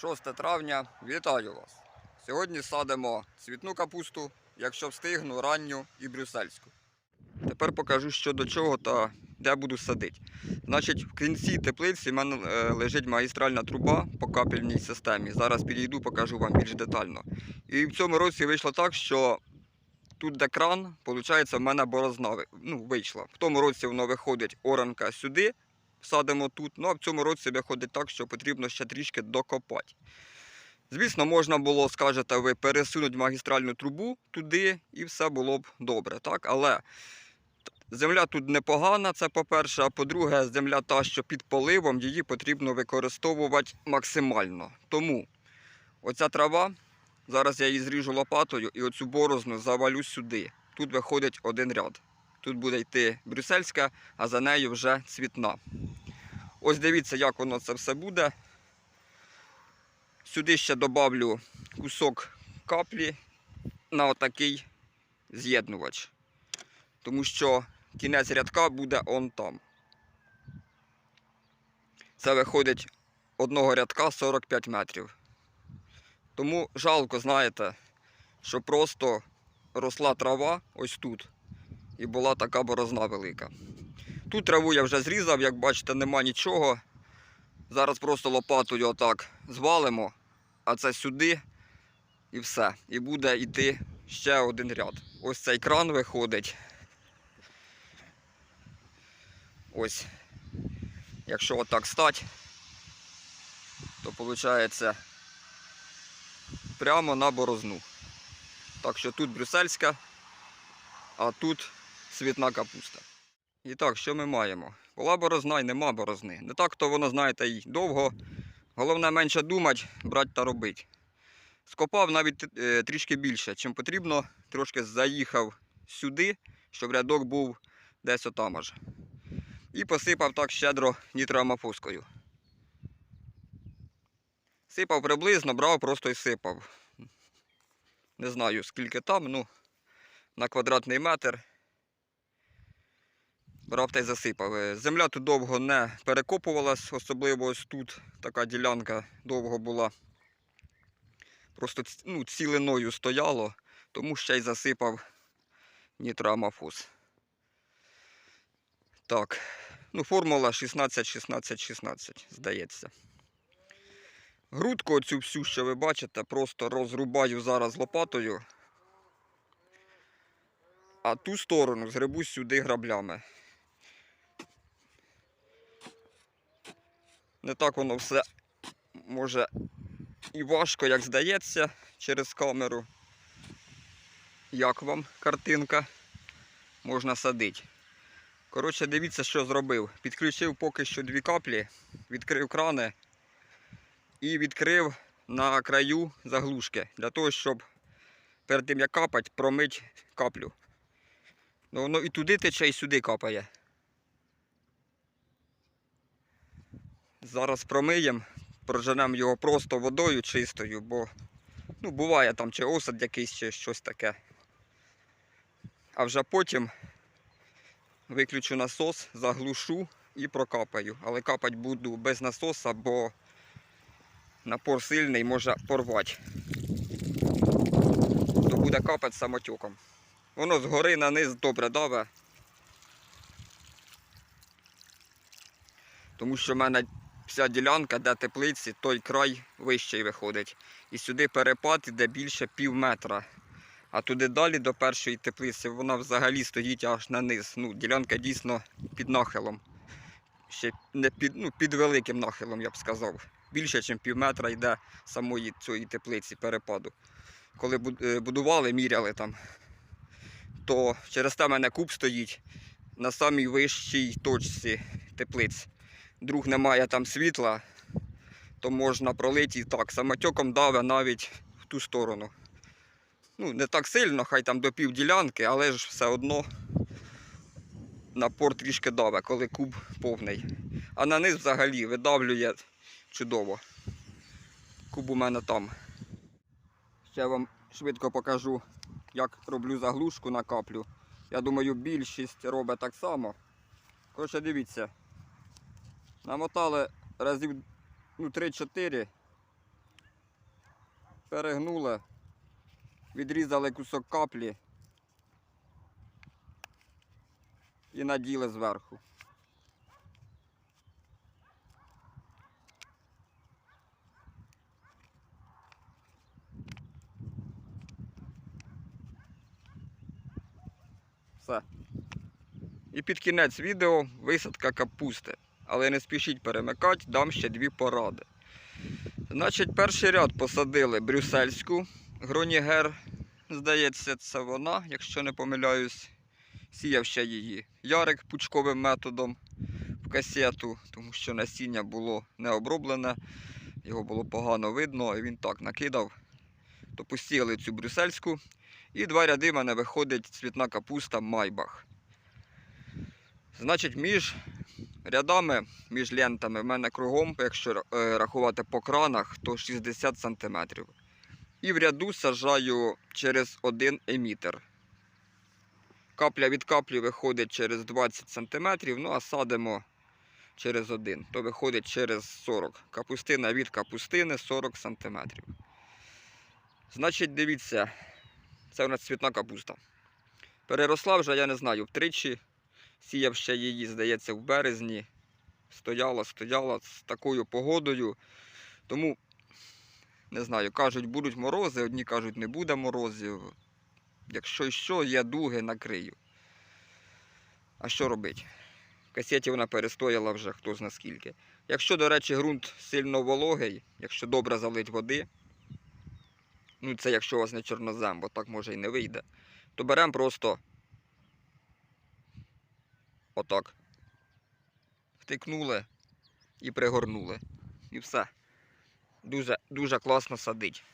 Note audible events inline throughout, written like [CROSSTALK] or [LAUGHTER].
6 травня, вітаю вас! Сьогодні садимо цвітну капусту, якщо встигну, ранню і брюссельську. Тепер покажу, що до чого та де буду садити. Значить, в кінці теплиці в мене е, лежить магістральна труба по капельній системі. Зараз підійду, покажу вам більш детально. І в цьому році вийшло так, що тут, де кран, виходить, в мене борозна ну, вийшла. В тому році воно виходить оранка сюди, садимо тут. Ну а в цьому році виходить так, що потрібно ще трішки докопати. Звісно, можна було, скажете ви, пересунути магістральну трубу туди і все було б добре, так? Але земля тут непогана, це по-перше, а по-друге, земля та, що під поливом, її потрібно використовувати максимально. Тому оця трава, зараз я її зріжу лопатою і оцю борозну завалю сюди. Тут виходить один ряд. Тут буде йти брюссельська, а за нею вже цвітна. Ось дивіться, як воно це все буде. Сюди ще добавлю кусок каплі на отакий з'єднувач. Тому що кінець рядка буде он там. Це виходить одного рядка 45 метрів. Тому жалко, знаєте, що просто росла трава ось тут. І була така борозна велика. Тут траву я вже зрізав, як бачите, нема нічого. Зараз просто лопатою отак звалимо, а це сюди і все. І буде йти ще один ряд. Ось цей кран виходить. Ось. Якщо отак стать, то виходить прямо на борозну. Так що тут брюссельська, а тут цвітна капуста. І так, що ми маємо? Була борозна і нема борозни. Не так, то воно, знаєте, й довго. Головне менше думати, брати та робити. Скопав навіть е, трішки більше, чим потрібно. Трошки заїхав сюди, щоб рядок був десь отам аж. І посипав так щедро нітроамофоскою. Сипав приблизно, брав просто і сипав. Не знаю скільки там, ну на квадратний метр. Брав та й засипав. Е, Земля тут довго не перекопувалась, особливо ось тут така ділянка довго була. Просто ну, цілиною стояло, тому ще й засипав нітроамофос. Так, ну формула 16-16-16, здається. Грудку оцю всю, що ви бачите, просто розрубаю зараз лопатою. А ту сторону згребу сюди граблями. Не так воно все може і важко, як здається, через камеру. Як вам картинка? Можна садити. Коротше, дивіться, що зробив. Підключив поки що дві каплі, відкрив крани і відкрив на краю заглушки для того, щоб перед тим як капати, промити каплю. Ну воно і туди тече, і сюди капає. Зараз промиємо, проженемо його просто водою чистою, бо ну, буває там чи осад якийсь, чи щось таке. А вже потім виключу насос, заглушу і прокапаю. Але капати буду без насоса, бо напор сильний може порвати. То буде капати самотюком. Воно згори на низ добре даве. Тому що в мене вся ділянка, де теплиці, той край вищий виходить. І сюди перепад іде більше пів метра. А туди далі до першої теплиці вона взагалі стоїть аж на низ. Ну, ділянка дійсно під нахилом. Ще не під, ну, під великим нахилом, я б сказав. Більше, ніж пів метра йде самої цієї теплиці перепаду. Коли е, будували, міряли там, то через те мене куб стоїть на самій вищій точці теплиць. Друг немає там світла, то можна пролити і так. Самотьоком даве навіть в ту сторону. Ну, не так сильно, хай там до пів ділянки, але ж все одно напор трішки даве, коли куб повний. А на низ взагалі видавлює чудово. Куб у мене там. Ще вам швидко покажу, як роблю заглушку на каплю. Я думаю, більшість робить так само. Коротше, дивіться. Намотали разів ну, 3-4 перегнули, відрізали кусок каплі і наділи зверху. Все. І під кінець відео висадка капусти. Але не спішіть перемикати, дам ще дві поради. Значить, перший ряд посадили брюссельську Гронігер. Здається, це вона, якщо не помиляюсь, сіяв ще її Ярик пучковим методом в касету, тому що насіння було не оброблене, його було погано видно, і він так накидав. То посіяли цю брюссельську. І два ряди в мене виходить цвітна капуста Майбах. Значить, між рядами, між лентами в мене кругом, якщо е, рахувати по кранах, то 60 см. І в ряду сажаю через один емітер. Капля від каплі виходить через 20 см, ну а садимо через один, то виходить через 40 Капустина від капустини 40 см. Значить, дивіться, це у нас цвітна капуста. Переросла вже, я не знаю, втричі. Сіяв ще її, здається, в березні. Стояла, стояла з такою погодою. Тому, не знаю, кажуть, будуть морози, одні кажуть, не буде морозів. Якщо що, є дуги, накрию. А що робити? Касеті вона перестояла вже хто зна скільки. Якщо, до речі, ґрунт сильно вологий, якщо добре залить води, ну це якщо у вас не чорнозем, бо так може і не вийде, то беремо просто отак. Втикнули і пригорнули. І все. Дуже, дуже класно садить.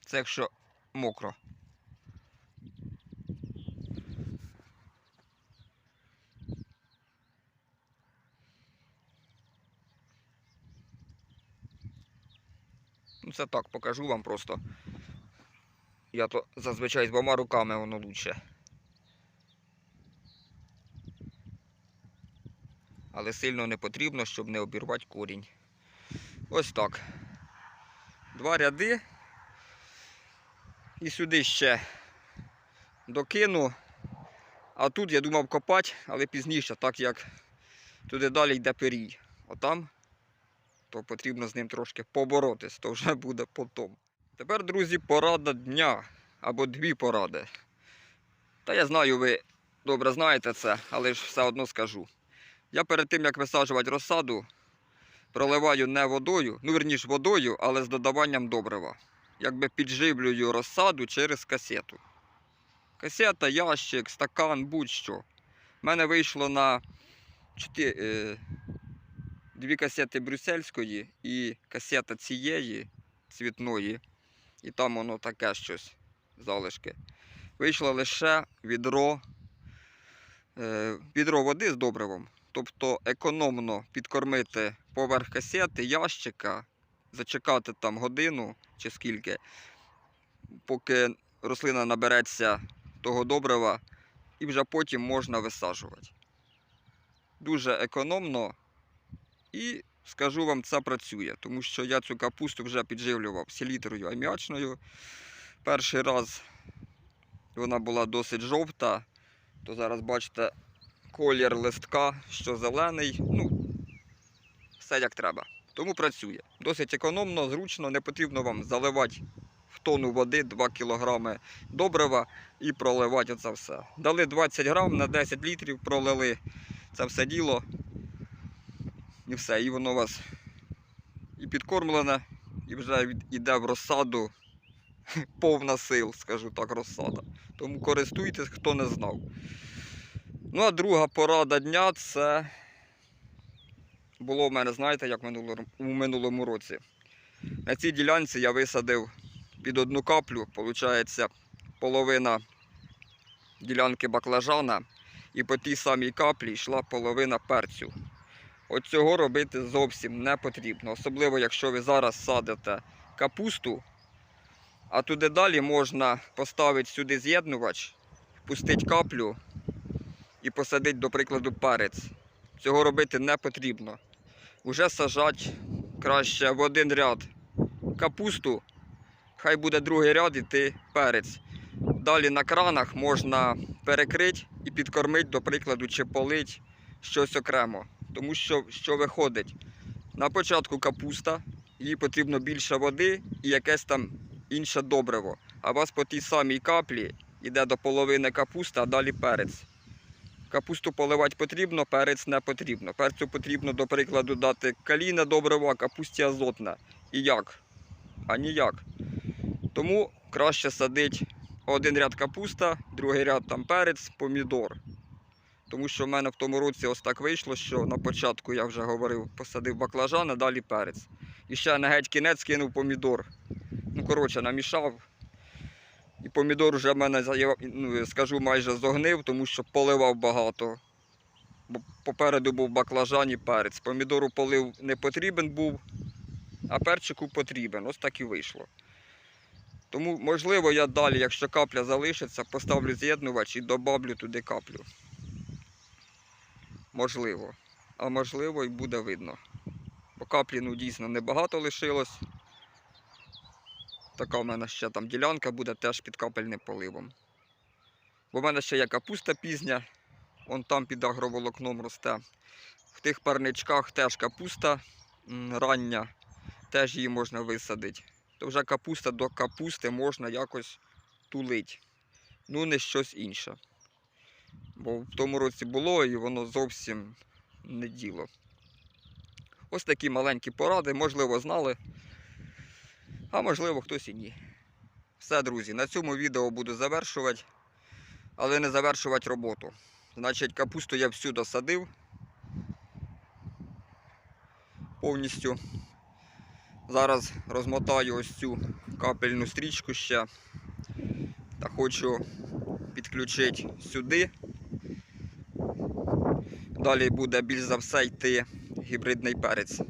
Це якщо мокро. Ну, це так, покажу вам просто. Я то зазвичай з двома руками воно лучше. Але сильно не потрібно, щоб не обірвати корінь. Ось так. Два ряди. І сюди ще докину. А тут я думав копати, але пізніше, так як туди далі йде перій. Отам, то потрібно з ним трошки поборотись, то вже буде потом. Тепер, друзі, порада дня або дві поради. Та я знаю, ви добре знаєте це, але ж все одно скажу. Я перед тим, як висаджувати розсаду, проливаю не водою, ну верніш водою, але з додаванням добрива. Якби підживлюю розсаду через касету. Касета, ящик, стакан, будь-що. У мене вийшло на чотири, е, дві касети брюссельської і касета цієї цвітної. І там воно таке щось, залишки. Вийшло лише відро, е, відро води з добривом. Тобто економно підкормити поверх касети, ящика, зачекати там годину чи скільки, поки рослина набереться того добрива, і вже потім можна висаджувати. Дуже економно і скажу вам, це працює, тому що я цю капусту вже підживлював селітрою аміачною. Перший раз вона була досить жовта, то зараз бачите колір листка, що зелений. Ну, все як треба. Тому працює. Досить економно, зручно, не потрібно вам заливати в тонну води 2 кг добрива і проливати це все. Дали 20 грам на 10 літрів, пролили це все діло. І все, і воно вас і підкормлене, і вже іде в розсаду [LAUGHS] повна сил, скажу так, розсада. Тому користуйтесь, хто не знав. Ну, а друга порада дня це було в мене, знаєте, як у минулому році. На цій ділянці я висадив під одну каплю, виходить, половина ділянки баклажана, і по тій самій каплі йшла половина перцю. От цього робити зовсім не потрібно. Особливо, якщо ви зараз садите капусту, а туди далі можна поставити сюди з'єднувач, пустити каплю і посадити, до прикладу, перець. Цього робити не потрібно. Уже сажати краще в один ряд капусту, хай буде другий ряд іти перець. Далі на кранах можна перекрити і підкормити, до прикладу, чи полить щось окремо. Тому що що виходить? На початку капуста, їй потрібно більше води і якесь там інше добриво. А у вас по тій самій каплі йде до половини капуста, а далі перець. Капусту поливати потрібно, перець не потрібно. Перцю потрібно, до прикладу, дати калійне добриво, а капусті азотне. І як? А ніяк. Тому краще садить один ряд капуста, другий ряд там перець, помідор. Тому що в мене в тому році ось так вийшло, що на початку я вже говорив, посадив баклажан, а далі перець. І ще на геть кінець кинув помідор. Ну, коротше, намішав. І помідор вже в мене, ну, скажу, майже зогнив, тому що поливав багато. Бо попереду був баклажан і перець. Помідору полив не потрібен був, а перчику потрібен. Ось так і вийшло. Тому, можливо, я далі, якщо капля залишиться, поставлю з'єднувач і добавлю туди каплю. Можливо. А можливо і буде видно. Бо каплі ну, дійсно небагато лишилось. Така в мене ще там ділянка буде теж під капельним поливом. Бо в мене ще є капуста пізня, вон там під агроволокном росте. В тих парничках теж капуста рання, теж її можна висадити. То вже капуста до капусти можна якось тулити. Ну, не щось інше. Бо в тому році було і воно зовсім не діло. Ось такі маленькі поради, можливо, знали, а можливо хтось і ні. Все, друзі, на цьому відео буду завершувати, але не завершувати роботу. Значить, капусту я всю досадив повністю. Зараз розмотаю ось цю капельну стрічку ще та хочу підключити сюди. Далі буде більш за все йти гібридний перець.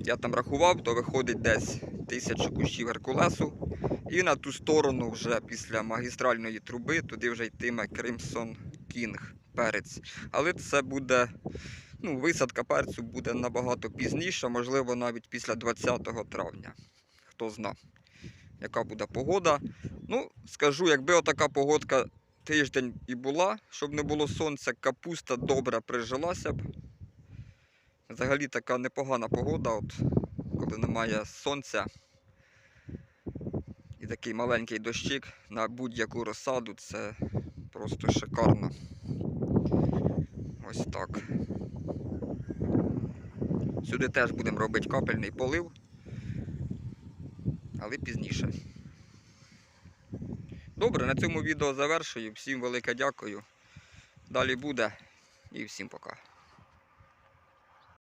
Я там рахував, то виходить десь тисячу кущів геркулесу. І на ту сторону вже після магістральної труби туди вже йтиме Crimson King перець. Але це буде, ну, висадка перцю буде набагато пізніше, можливо, навіть після 20 травня. Хто зна, яка буде погода. Ну, скажу, якби отака погодка тиждень і була, щоб не було сонця, капуста добре прижилася б. Взагалі така непогана погода, от, коли немає сонця. І такий маленький дощик на будь-яку розсаду це просто шикарно. Ось так. Сюди теж будемо робити капельний полив, але пізніше. Добре, на цьому відео завершую. Всім велике дякую. Далі буде і всім пока.